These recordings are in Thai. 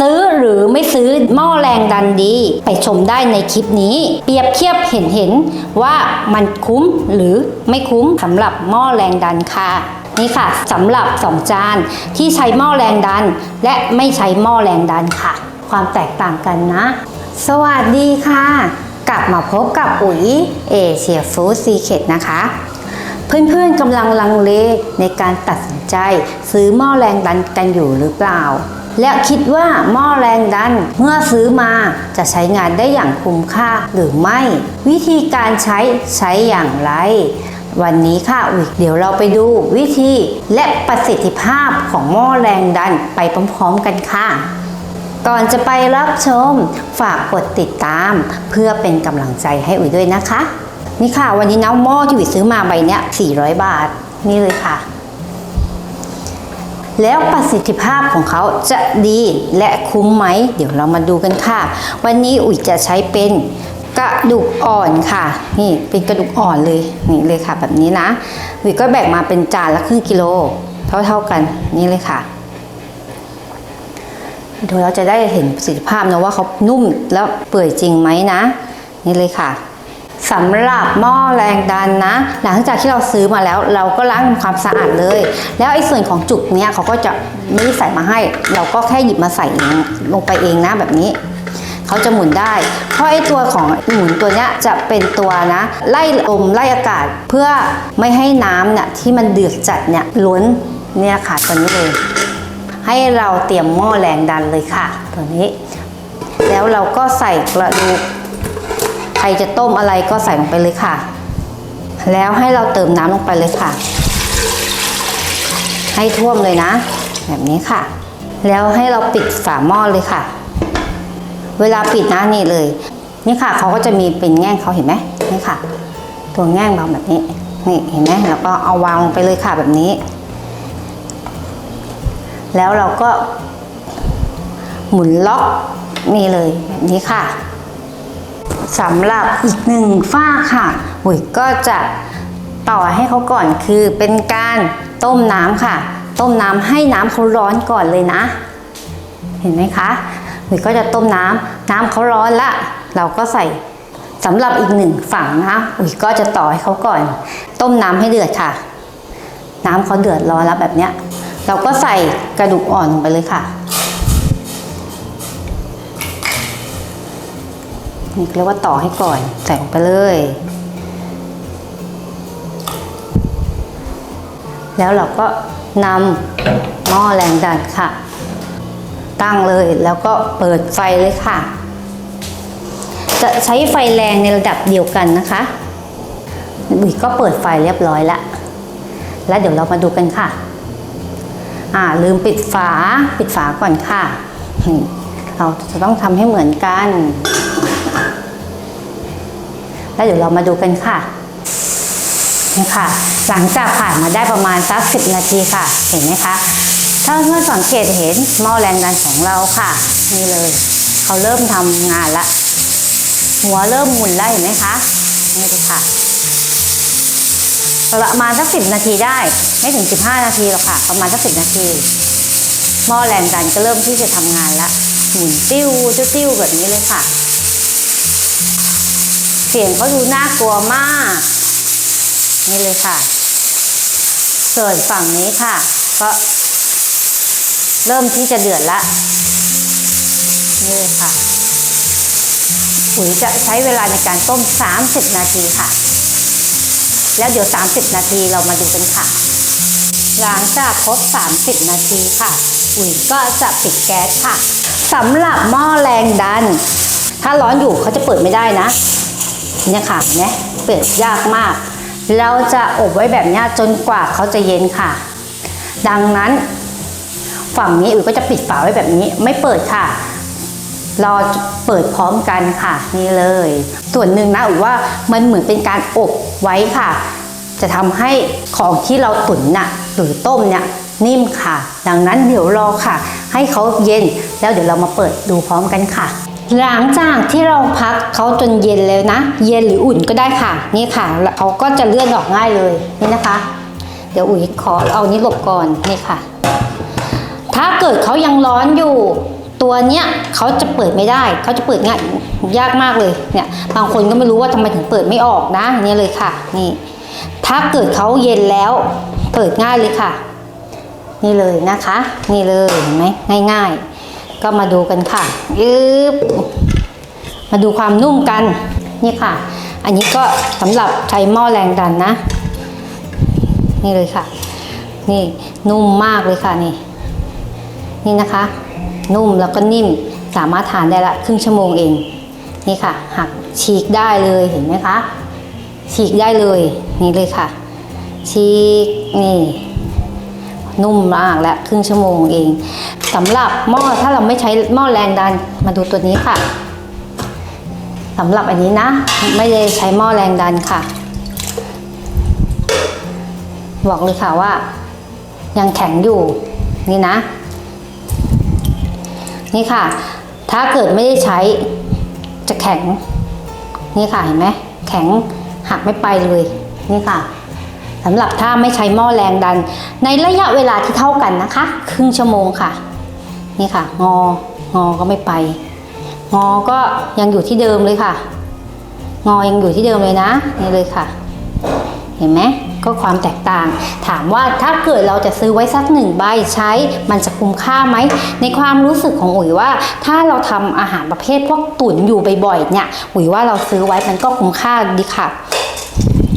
ซื้อหรือไม่ซื้อหม้อแรงดันดี ไปชมได้ในคลิปนี้ เปรียบเทียบเห็นเห็นว่ามันคุ้มหรือไม่คุ้มสำหรับหม้อแรงดันค่ะนี่ค่ะสำหรับ 2 จานที่ใช้หม้อแรงดัน และไม่ใช้หม้อแรงดันค่ะ ความแตกต่างกันนะ สวัสดีค่ะ กลับมาพบกับอุ๋ยเอเชียฟู้ดซีเคดนะคะเพื่อนๆกำลังลังเลในการตัดสินใจ ซื้อหม้อแรงดันกันอยู่หรือเปล่า และคิดว่าหม้อแรงดันเมื่อซื้อมาจะใช้งานได้อย่างคุ้มค่าหรือไม่ วิธีการใช้ใช้อย่างไร วันนี้ค่ะอุ๊ยเดี๋ยวเราไปดูวิธีและประสิทธิภาพของหม้อแรงดันไปพร้อมๆกันค่ะก่อนจะไปรับชม ฝากกดติดตาม เพื่อเป็นกำลังใจให้อุ๋ยด้วยนะคะ นี่ค่ะ วันนี้น้ำหม้อที่อุ๋ยซื้อมาใบเนี้ย400 บาท นี่เลยค่ะ แล้วประสิทธิภาพของเขาจะดีและคุ้มไหม เดี๋ยวเรามาดูกันค่ะ วันนี้อุ๋ยจะใช้เป็นกระดูกอ่อนค่ะ นี่เป็นกระดูกอ่อนเลยนี่เลยค่ะ แบบนี้นะอุ๋ยก็แบ่งมาเป็นจานละครึ่งกิโลเท่าๆกันนี่เลยค่ะเดี๋ยวเราจะได้เห็นประสิทธิภาพนะว่าเขานุ่มแล้วเปื่อยจริงไหมนะ นี่เลยค่ะ สำหรับหม้อแรงดันนะ หลังจากที่เราซื้อมาแล้ว เราก็ล้างทำความสะอาดเลย แล้วไอ้ส่วนของจุกเนี้ยเขาก็จะไม่ได้ใส่มาให้ เราก็แค่หยิบมาใส่เองลงไปเองนะแบบนี้เขาจะหมุนได้ เพราะไอ้ตัวของหมุนตัวเนี้ยจะเป็นตัวนะ ไล่ลมไล่อากาศเพื่อไม่ให้น้ำเนี่ยที่มันเดือดจัดเนี่ยล้นเนี่ยค่ะตัวนี้เลย ให้เราเตรียมหม้อแรงดันเลยค่ะ ตัวนี้ แล้วเราก็ใส่กระดูก ใครจะต้มอะไรก็ใส่ลงไปเลยค่ะ แล้วให้เราเติมน้ำลงไปเลยค่ะ ให้ท่วมเลยนะ แบบนี้ค่ะ แล้วให้เราปิดฝาหม้อเลยค่ะ เวลาปิดนะนี่เลย นี่ค่ะเขาก็จะมีเป็นแง่งเขาเห็นไหมนี่ค่ะ ตัวแง่งเราแบบนี้นี่เห็นไหมแล้วก็เอาวางลงไปเลยค่ะแบบนี้ แล้วเราก็หมุนล็อกนี่เลยแบบนี้ค่ะ สำหรับอีกหนึ่งฝ้าค่ะอุ๋ยก็จะต่อให้เขาก่อนคือเป็นการต้มน้ำค่ะ ต้มน้ำให้น้ำเขาร้อนก่อนเลยนะ เห็นไหมคะอุ๋ยก็จะต้มน้ำน้ำเขาร้อนละ เราก็ใส่สำหรับอีกหนึ่งฝั่งนะอุ๋ยก็จะต่อให้เขาก่อน ต้มน้ำให้เดือดค่ะ น้ำเขาเดือดร้อนแล้วแบบเนี้ย เราก็ใส่กระดูกอ่อนลงไปเลยค่ะ นี่เรียกว่าต่อให้ก่อนใส่ลงไปเลย แล้วเราก็นำหม้อแรงดันค่ะ ตั้งเลยแล้วก็เปิดไฟเลยค่ะ จะใช้ไฟแรงในระดับเดียวกันนะคะบุ๋ยก็เปิดไฟเรียบร้อยแล้วแล้วเดี๋ยวเรามาดูกันค่ะ อ่าลืมปิดฝาปิดฝาก่อนค่ะ เราจะต้องทำให้เหมือนกัน แล้วเดี๋ยวเรามาดูกันค่ะนี่ค่ะ หลังจากผ่านมาได้ประมาณสักสิบนาทีค่ะ เห็นไหมคะ ถ้าเพื่อนสังเกตเห็นหม้อแรงดันของเราค่ะ นี่เลย เขาเริ่มทำงานละ หัวเริ่มหมุนแล้วเห็นไหมคะ นี่เลยค่ะ ประมาณสักสิบนาทีได้ ไม่ถึงสิบห้านาทีหรอกค่ะ ประมาณสักสิบนาที หม้อแรงดันก็เริ่มที่จะทำงานละ หมุนติ้วติ้วแบบนี้เลยค่ะ เสียงเขาดูน่ากลัวมาก นี่เลยค่ะ ส่วนฝั่งนี้ค่ะ ก็ เริ่มที่จะเดือดละ นี่เลยค่ะอุ๋ยจะใช้เวลาในการต้ม 30 นาทีค่ะ แล้วเดี๋ยว 30 นาทีเรามาดูกันค่ะ หลังจากครบ 30 นาทีค่ะอุ๋ยก็จะปิดแก๊สค่ะสำหรับหม้อแรงดัน ถ้าร้อนอยู่เขาจะเปิดไม่ได้นะ เนี่ยค่ะเนไหมเปิดยากมาก เราจะอบไว้แบบนี้จนกว่าเขาจะเย็นค่ะ ดังนั้น ฝั่งนี้อุ๋ยก็จะปิดฝาไว้แบบนี้ไม่เปิดค่ะรอเปิดพร้อมกันค่ะนี่เลย ส่วนหนึ่งนะอุ๋ยว่ามันเหมือนเป็นการอบไว้ค่ะ จะทำให้ของที่เราตุ๋นน่ะหรือต้มเนี่ยนิ่มค่ะ ดังนั้นเดี๋ยวรอค่ะ ให้เขาเย็นแล้วเดี๋ยวเรามาเปิดดูพร้อมกันค่ะ หลังจากที่เราพักเขาจนเย็นแล้วนะ เย็นหรืออุ่นก็ได้ค่ะ นี่ค่ะแล้วเขาก็จะเลื่อนออกง่ายเลยนี่นะคะ เดี๋ยวอุ๋ยขอเอานี้หลบก่อนนี่ค่ะ ถ้าเกิดเขายังร้อนอยู่ ตัวเนี้ยเขาจะเปิดไม่ได้ เขาจะเปิดง่ายยากมากเลยเนี่ยบางคนก็ไม่รู้ว่าทำไมถึงเปิดไม่ออกนะนี่เลยค่ะ นี่ ถ้าเกิดเขาเย็นแล้ว เปิดง่ายเลยค่ะ นี่เลยนะคะ นี่เลยเห็นไหมง่าย ๆ ก็มาดูกันค่ะยึบมาดูความนุ่มกันนี่ค่ะ อันนี้ก็สำหรับใช้หม้อแรงดันนะ นี่เลยค่ะ นี่นุ่มมากเลยค่ะนี่ นี่นะคะ นุ่มแล้วก็นิ่มสามารถทานได้ละครึ่งชั่วโมงเอง นี่ค่ะ หักฉีกได้เลยเห็นไหมคะฉีกได้เลย นี่เลยค่ะฉีกนี่ นุ่มมากและครึ่งชั่วโมงเองสำหรับหม้อถ้าเราไม่ใช้หม้อแรงดันมาดูตัวนี้ค่ะสำหรับอันนี้นะ ไม่ได้ใช้หม้อแรงดันค่ะ บอกเลยค่ะว่า ยังแข็งอยู่นี่นะ นี่ค่ะ ถ้าเกิดไม่ได้ใช้จะแข็ง นี่ค่ะเห็นไหมแข็งหักไม่ไปเลย นี่ค่ะ สำหรับถ้าไม่ใช้หม้อแรงดัน ในระยะเวลาที่เท่ากันนะคะ ครึ่งชั่วโมงค่ะ นี่ค่ะ งองอก็ไม่ไป งอก็ยังอยู่ที่เดิมเลยค่ะ งอยังอยู่ที่เดิมเลยนะนี่เลยค่ะ เห็นไหมก็ความแตกต่าง ถามว่าถ้าเกิดเราจะซื้อไว้สักหนึ่งใบใช้ มันจะคุ้มค่าไหม ในความรู้สึกของอุ๋ยว่า ถ้าเราทำอาหารประเภทพวกตุ๋นอยู่บ่อยๆเนี่ย อุ๋ยว่าเราซื้อไว้มันก็คุ้มค่าดีค่ะ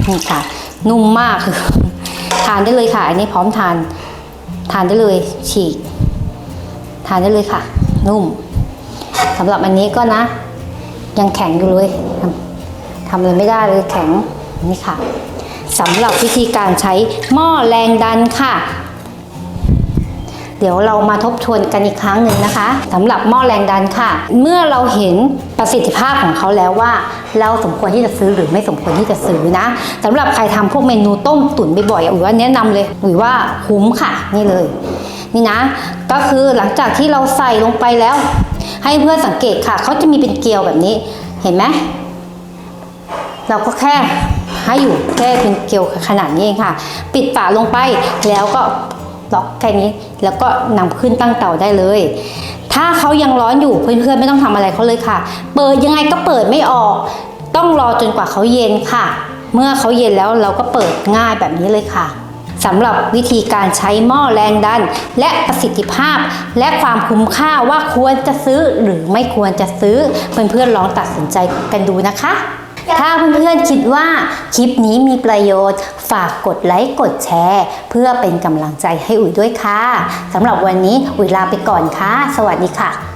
นี่ค่ะ นุ่มมากทานได้เลยค่ะ อันนี้พร้อมทาน ทานได้เลยฉีก ทานได้เลยค่ะ นุ่มสำหรับอันนี้ก็นะ ยังแข็งอยู่เลยทำทำเลยไม่ได้เลยแข็งนี่ค่ะสำหรับวิธีการใช้หม้อแรงดันค่ะ เดี๋ยวเรามาทบทวนกันอีกครั้งหนึ่งนะคะสำหรับหม้อแรงดันค่ะ เมื่อเราเห็นประสิทธิภาพของเขาแล้วว่า เราสมควรที่จะซื้อหรือไม่สมควรที่จะซื้อนะสำหรับใครทำพวกเมนูต้มตุ๋นบ่อยๆอุ๋ยว่าแนะนำเลยอุ๋ยว่าคุ้มค่ะนี่เลย นี่นะ ก็คือหลังจากที่เราใส่ลงไปแล้ว ให้เพื่อนสังเกตค่ะเขาจะมีเป็นเกลียวแบบนี้เห็นไหมเราก็แค่ให้อยู่แค่เป็นเกลียวขนาดนี้เองค่ะ ปิดฝาลงไปแล้วก็ ล็อกแค่นี้ แล้วก็นำขึ้นตั้งเตาได้เลย ถ้าเขายังร้อนอยู่เพื่อนๆไม่ต้องทำอะไรเขาเลยค่ะ เปิดยังไงก็เปิดไม่ออก ต้องรอจนกว่าเขาเย็นค่ะ เมื่อเขาเย็นแล้วเราก็เปิดง่ายแบบนี้เลยค่ะสำหรับวิธีการใช้หม้อแรงดัน และประสิทธิภาพ และความคุ้มค่าว่าควรจะซื้อหรือไม่ควรจะซื้อเพื่อนๆลองตัดสินใจกันดูนะคะ ถ้าเพื่อนๆคิดว่าคลิปนี้มีประโยชน์ ฝากกดไลค์กดแชร์ เพื่อเป็นกำลังใจให้อุ๋ยด้วยค่ะสำหรับวันนี้อุ๋ยลาไปก่อนค่ะ สวัสดีค่ะ